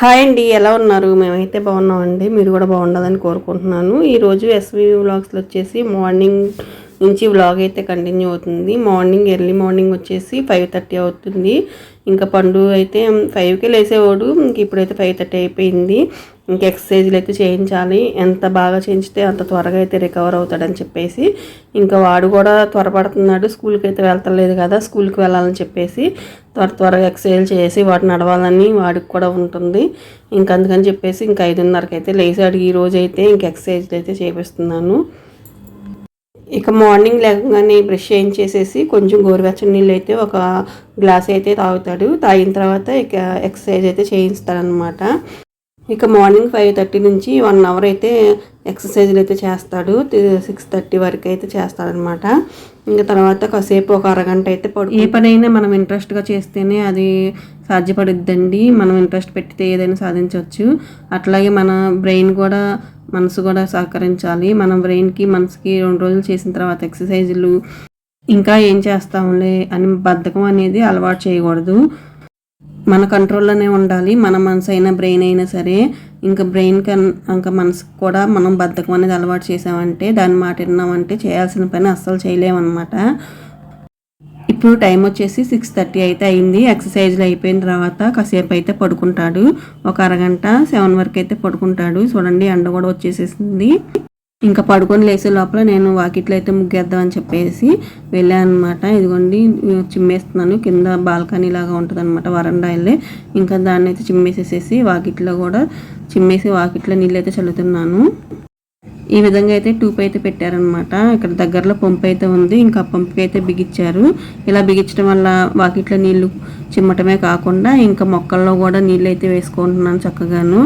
Hi అండి ఎలా ఉన్నారు? మేమైతే బాగున్నామండి. మీరు కూడా బాగుండదని కోరుకుంటున్నాను. ఈరోజు ఎస్వి వ్లాగ్స్లో వచ్చేసి మార్నింగ్ నుంచి వ్లాగ్ అయితే కంటిన్యూ అవుతుంది. మార్నింగ్ ఎర్లీ మార్నింగ్ వచ్చేసి ఫైవ్ థర్టీ అవుతుంది. ఇంకా పండు అయితే ఫైవ్కి లేసేవాడు. ఇంక ఇప్పుడైతే ఫైవ్ థర్టీ అయిపోయింది. ఇంక ఎక్సర్సైజ్లు అయితే చేయించాలి. ఎంత బాగా చేయించితే అంత త్వరగా అయితే రికవర్ అవుతాడని చెప్పేసి ఇంకా వాడు కూడా త్వరపడుతున్నాడు. స్కూల్కి అయితే వెళ్తలేదు కదా స్కూల్కి వెళ్ళాలని చెప్పేసి త్వర త్వరగా ఎక్సర్సైజ్ చేసి వాడు నడవాలని వాడికి కూడా ఉంటుంది. ఇంక అందుకని చెప్పేసి ఇంక ఐదున్నరకి అయితే లేచాడు ఈ రోజు అయితే ఇంక ఎక్సర్సైజ్లు అయితే చేపిస్తున్నాను. ఇక మార్నింగ్ లేకగానే బ్రష్ చేయించేసేసి కొంచెం గోరువెచ్చని నీళ్ళు అయితే ఒక గ్లాస్ అయితే తాగుతాడు. తాగిన తర్వాత ఇక ఎక్సర్సైజ్ అయితే చేయిస్తాడనమాట ఇక మార్నింగ్ ఫైవ్ థర్టీ నుంచి వన్ అవర్ అయితే ఎక్సర్సైజ్లు అయితే చేస్తాడు. సిక్స్ థర్టీ వరకు అయితే చేస్తాడనమాట. ఇంకా తర్వాత కాసేపు ఒక అరగంట అయితే పడు ఏ పనైనా మనం ఇంట్రెస్ట్గా చేస్తేనే అది సాధ్యపడుద్దండి. మనం ఇంట్రెస్ట్ పెట్టితే ఏదైనా సాధించవచ్చు. అట్లాగే మన బ్రెయిన్ కూడా మనసు కూడా సహకరించాలి. మన బ్రెయిన్కి మనసుకి రెండు రోజులు చేసిన తర్వాత ఎక్సర్సైజులు ఇంకా ఏం చేస్తాంలే అని బద్ధకం అనేది అలవాటు చేయకూడదు. మన కంట్రోల్లోనే ఉండాలి. మన మనసు అయినా బ్రెయిన్ అయినా సరే ఇంకా బ్రెయిన్ కన్ ఇంకా మనసుకు కూడా మనం బద్ధకం అనేది అలవాటు చేసామంటే దాని మాట విన్నామంటే చేయాల్సిన పని అస్సలు చేయలేమన్నమాట. ఇప్పుడు టైం వచ్చేసి సిక్స్ థర్టీ అయితే అయింది. ఎక్సర్సైజ్లు అయిపోయిన తర్వాత కాసేపు అయితే పడుకుంటాడు. ఒక అరగంట సెవెన్ వరకు అయితే పడుకుంటాడు. చూడండి ఎండ కూడా వచ్చేసేసింది. ఇంకా పడుకొని లేసే లోపల నేను వాకిట్లో అయితే ముగ్గేద్దాం అని చెప్పేసి వెళ్ళాను అనమాట ఇదిగోండి చిమ్మేస్తున్నాను. కింద బాల్కనీ లాగా ఉంటుంది అనమాట వరండా వెళ్ళి ఇంకా దాన్ని అయితే చిమ్మేసేసేసి వాకిట్లో కూడా చిమ్మేసి వాకిట్లో నీళ్ళు అయితే చల్లుతున్నాను. ఈ విధంగా అయితే టూప్ అయితే పెట్టారనమాట ఇక్కడ దగ్గరలో పంపు అయితే ఉంది. ఇంకా పంపుకి అయితే బిగించారు. ఇలా బిగించడం వల్ల వాకిట్లో నీళ్ళు చిమ్మటమే కాకుండా ఇంకా మొక్కల్లో కూడా నీళ్ళు అయితే వేసుకుంటున్నాను చక్కగాను.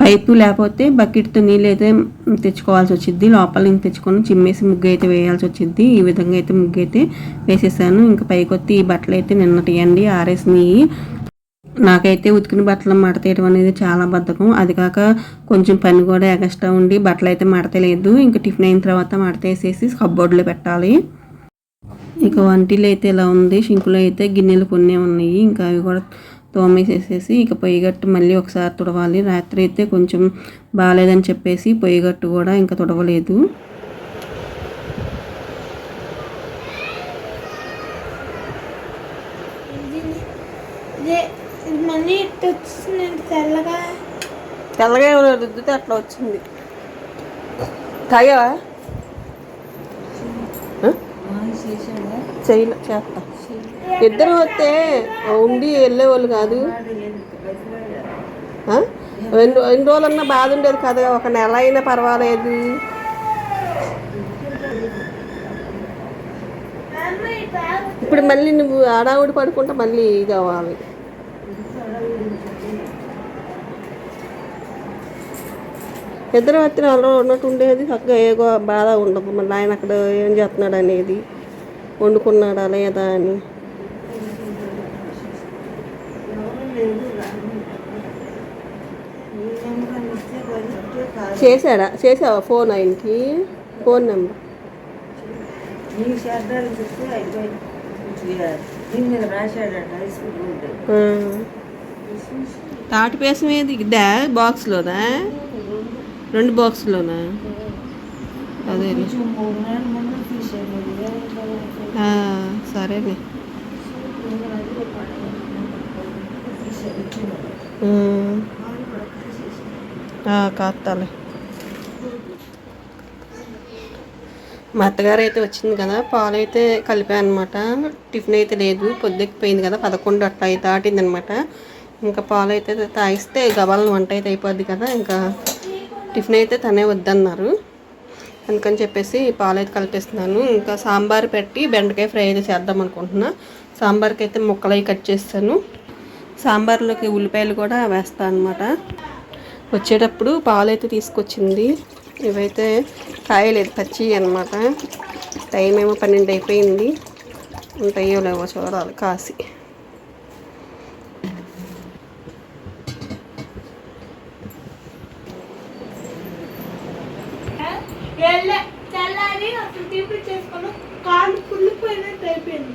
పైపు లేకపోతే బకెట్తో నీళ్ళు అయితే తెచ్చుకోవాల్సి వచ్చింది లోపల ఇంక తెచ్చుకొని చిమ్మేసి ముగ్గు అయితే వేయాల్సి వచ్చింది ఈ విధంగా అయితే ముగ్గు అయితే వేసేసాను. ఇంకా పైకొత్తి ఈ బట్టలు అయితే నిన్నటి అండి ఆరేసినాయి. నాకైతే ఉతికిన బట్టలు మడతేయడం అనేది చాలా బద్ధకం. అది కాక కొంచెం పని కూడా ఎగస్ట్రా ఉండి బట్టలు అయితే మడతలేదు. ఇంకా టిఫిన్ అయిన తర్వాత మడతేసేసి కబ్బోర్డులో పెట్టాలి. ఇక వంటిలో అయితే ఇలా ఉంది. షింకులో అయితే గిన్నెలు కొన్ని ఉన్నాయి. ఇంకా అవి కూడా తోమేసేసేసి ఇక పొయ్యిగట్టు మళ్ళీ ఒకసారి తుడవాలి. రాత్రి అయితే కొంచెం బాగాలేదని చెప్పేసి పొయ్యిగట్టు కూడా ఇంకా తుడవలేదు. తెల్లగా. తెల్లగా ఏమైనా రుద్దితే అట్లా వచ్చింది. తాగావా? చేయలే చేస్తా. ఇద్దరు వస్తే ఉండి వెళ్ళేవాళ్ళు కాదు. రెండు రెండు రోజులన్నా బాధ ఉండేది కదా ఒక నెల అయినా పర్వాలేదు. ఇప్పుడు మళ్ళీ నువ్వు ఆడావుడి పడుకుంటే మళ్ళీ కావాలి. ఇద్దరు వచ్చిన వాళ్ళు ఉన్నట్టు ఉండేది చక్కగా ఏ బాధ ఉండదు. మళ్ళీ ఆయన అక్కడ ఏం చేస్తున్నాడు అనేది వండుకున్నాడా లేదా అని. చేశాడా? చేసావా ఫోన్ ఆయనకి? Phone number. తాటి పేసం ఏది? ఇద్దా? బాక్స్లోనా? రెండు బాక్స్లోనా? అదే కొంచెం కాస్తాలే మా అత్తగారు అయితే వచ్చింది కదా పాలు అయితే కలిపాను అనమాట టిఫిన్ అయితే లేదు పొద్దుెక్కిపోయింది కదా పదకొండు అట్లా అయితే దాటింది అనమాట ఇంకా పాలు అయితే తాగిస్తే గబాలను వంట అయితే అయిపోద్ది కదా ఇంకా టిఫిన్ అయితే తనే వద్దన్నారు. అందుకని చెప్పేసి పాలు అయితే కలిపేస్తున్నాను. ఇంకా సాంబార్ పెట్టి బెండకాయ ఫ్రై అయితే చేద్దాం అనుకుంటున్నా. సాంబార్కి అయితే ముక్కలు అవి కట్ చేస్తాను. సాంబార్లోకి ఉల్లిపాయలు కూడా వేస్తాను అనమాట వచ్చేటప్పుడు పాలు అయితే తీసుకొచ్చింది. ఇవైతే కాయలేదు పచ్చి అనమాట టైం ఏమో పన్నెండు అయిపోయింది. ఉంటాయో లేవో చూడాలి కాసి. తెల్లారి అసలు కాలు కుళ్ళిపోయినట్టు అయిపోయింది.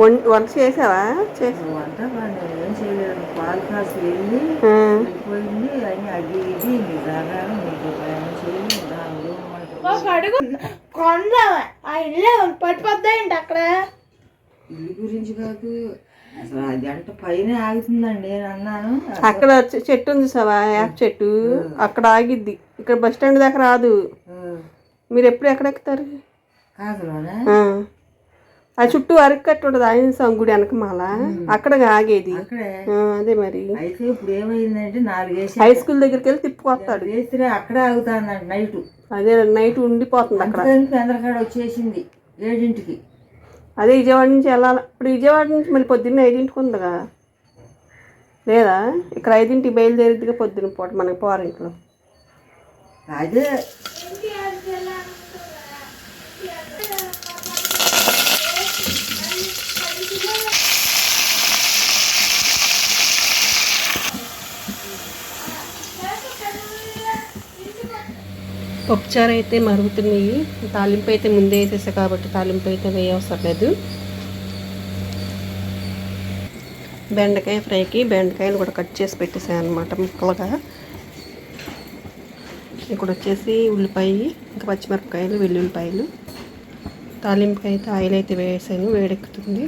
వంట చేసావా? వంట ఏం చేయలేదు. పాలు కాసి వెళ్ళి అని అది ఇది పట్టిపోద్దాయండి అక్కడ? ఇల్లు గురించి కాదు. అసలు అది అంటే పైన ఆగుతుందండి. నేను అన్నాను. అక్కడ చెట్టు ఉంది సావా యాప్ చెట్టు. అక్కడ ఆగిద్ది. ఇక్కడ బస్ స్టాండ్ దాకా రాదు. మీరు ఎప్పుడు ఎక్కడ ఎక్కుతారు? కాదులోనే ఆ. చుట్టూ అరకు కట్టి ఉంటుంది ఆయన స్వామి గుడి వెనకమాల అక్కడ ఆగేది. అక్కడే. అదే మరి. అయితే ఇప్పుడు ఏమైందంటే నాలుగేసి హై స్కూల్ దగ్గరికి వెళ్ళి తిప్పుకొస్తాడు. వేస్తే అక్కడే ఆగుతానంట నైట్. అదే నైట్ ఉండిపోతుంది అక్కడ. పెందరకాడ వచ్చేసింది ఏడింటికి. అదే విజయవాడ నుంచి వెళ్ళాలి. ఇప్పుడు విజయవాడ నుంచి మళ్ళీ పొద్దున్న ఐదింటికి ఉందిగా. లేదా? ఇక్కడ ఐదింటికి బయలుదేరిద్దిగా పొద్దున్న పూట మనకి పోరింట్లో అదే. పప్పుచారు అయితే మరుగుతున్నాయి. తాలింపు అయితే ముందే వేసేసా కాబట్టి తాలింపు అయితే వేయవసరం లేదు బెండకాయ ఫ్రైకి బెండకాయలు కూడా కట్ చేసి పెట్టేసాను అనమాట ముక్కలుగా. ఇక్కడ వచ్చేసి ఉల్లిపాయ ఇంకా పచ్చిమిరపకాయలు వెల్లుల్లిపాయలు. తాలింపుకి అయితే ఆయిల్ అయితే వేసాను వేడెక్కుతుంది.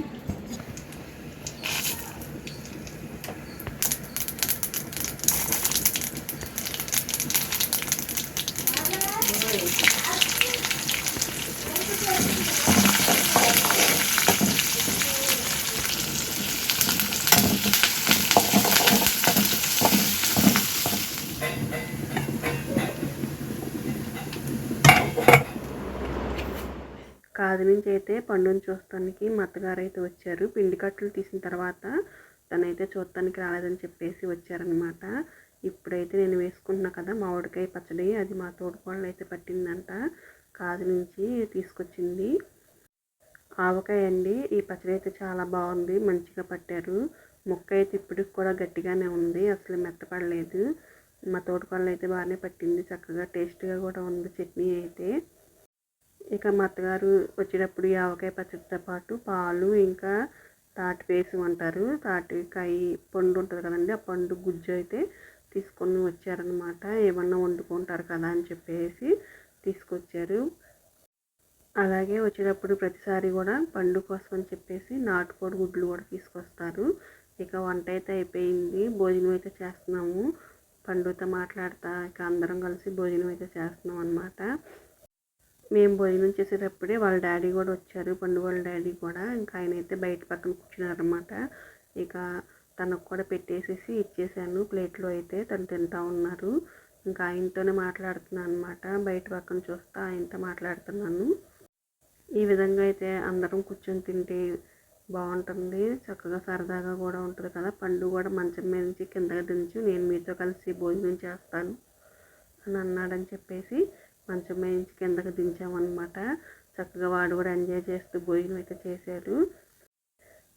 పది నుంచి అయితే పండుని చూస్తానికి మా అత్తగారు అయితే వచ్చారు. పిండి కట్టలు తీసిన తర్వాత తనైతే చూడటానికి రాలేదని చెప్పేసి వచ్చారనమాట ఇప్పుడైతే నేను వేసుకుంటున్నా కదా మామిడికాయ పచ్చడి అది మా తోడుకోళ్ళు అయితే పట్టిందంట. కాదు నుంచి తీసుకొచ్చింది. ఆవకాయ అండి ఈ పచ్చడి అయితే చాలా బాగుంది మంచిగా పట్టారు. ముక్క అయితే ఇప్పటికి కూడా గట్టిగానే ఉంది అసలు మెత్తపడలేదు. మా తోటకోళ్ళు అయితే బాగానే పట్టింది చక్కగా టేస్ట్గా కూడా ఉంది చట్నీ అయితే. ఇక మా అత్తగారు వచ్చేటప్పుడు ఈ ఆవకాయ పచ్చడితో పాటు పాలు ఇంకా తాటి పేసి అంటారు. తాటికాయ పండు ఉంటుంది కదండి ఆ పండు గుజ్జు అయితే తీసుకొని వచ్చారనమాట ఏమన్నా వండుకుంటారు కదా అని చెప్పేసి తీసుకొచ్చారు. అలాగే వచ్చేటప్పుడు ప్రతిసారి కూడా పండు కోసం అని చెప్పేసి నాటుకోడి గుడ్లు కూడా తీసుకొస్తారు. ఇక వంట అయితే అయిపోయింది. భోజనం అయితే చేస్తున్నాము. పండుతో మాట్లాడతా ఇక అందరం కలిసి భోజనం అయితే చేస్తున్నాం అనమాట మేము భోజనం చేసేటప్పుడే వాళ్ళ డాడీ కూడా వచ్చారు. పండు వాళ్ళ డాడీ కూడా. ఇంకా ఆయన అయితే బయట పక్కన కూర్చున్నారనమాట ఇక తనకు కూడా పెట్టేసేసి ఇచ్చేసాను. ప్లేట్లో అయితే తను తింటా ఉన్నారు. ఇంకా ఆయనతోనే మాట్లాడుతున్నాను అనమాట బయట పక్కన చూస్తా ఆయనతో మాట్లాడుతున్నాను. ఈ విధంగా అయితే అందరం కూర్చొని తింటే బాగుంటుంది. చక్కగా సరదాగా కూడా ఉంటుంది కదా. పండు కూడా మంచం మీద నుంచి కిందకి దించి నేను మీతో కలిసి భోజనం చేస్తాను అని అన్నాడని చెప్పేసి మంచం వేయించి నుంచి కిందకి దించామన్నమాట. చక్కగా వాడు కూడా ఎంజాయ్ చేస్తూ భోజనం అయితే చేశాడు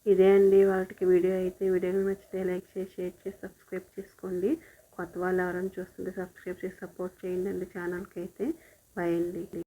ఇదే అండి వాళ్ళకి వీడియో అయితే. వీడియో నచ్చితే లైక్ చేసి షేర్ చేసి సబ్స్క్రైబ్ చేసుకోండి. కొత్త వాళ్ళు ఎవరైనా చూస్తుంటే సబ్స్క్రైబ్ చేసి సపోర్ట్ చేయండి అండి ఛానల్కి అయితే. బాయ్ అండి.